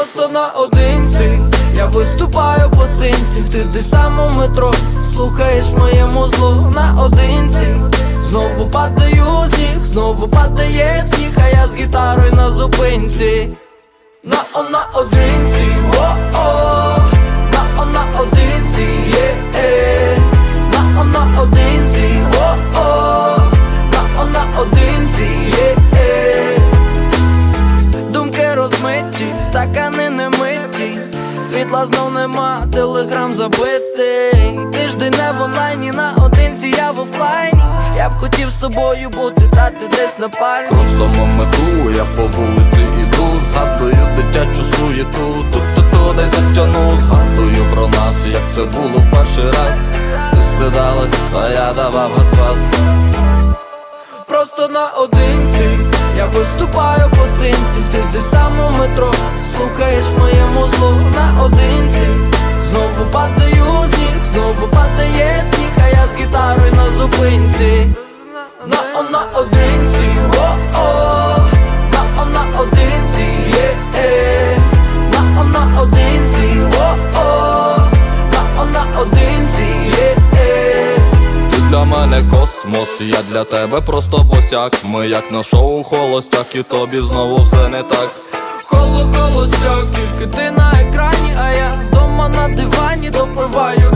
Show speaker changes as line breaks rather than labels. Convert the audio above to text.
просто наодинці, я виступаю по синці, ти десь там у метро, слухаєш моєму музло наодинці, знову падаю з ніг, знову падає сніг, а я з гітарою на зупинці. На о наодинці, о-о. Стакани не миті. Світла знов нема, телеграм забитий. Тиждень не в онлайні, наодинці я в офлайні. Я б хотів з тобою бути, та ти десь на пальні
Кросом мету, я по вулиці іду, згадую дитячу суєту, тут десь затягну, згадую про нас, як це було в перший раз. Ти стидалась, а я давав газ
Просто наодинці Я виступаю по Ти десь там у метро Слухаєш моєму зло наодинці Знову падаю з ніг, знову падає сніг, а я з гітарою на зупинці На на наодинці,
мене космос, я для тебе просто босяк. Ми як на шоу холостяк, і тобі знову все не так.
Холо холостяк, тільки ти на екрані, а я вдома на дивані допиваю.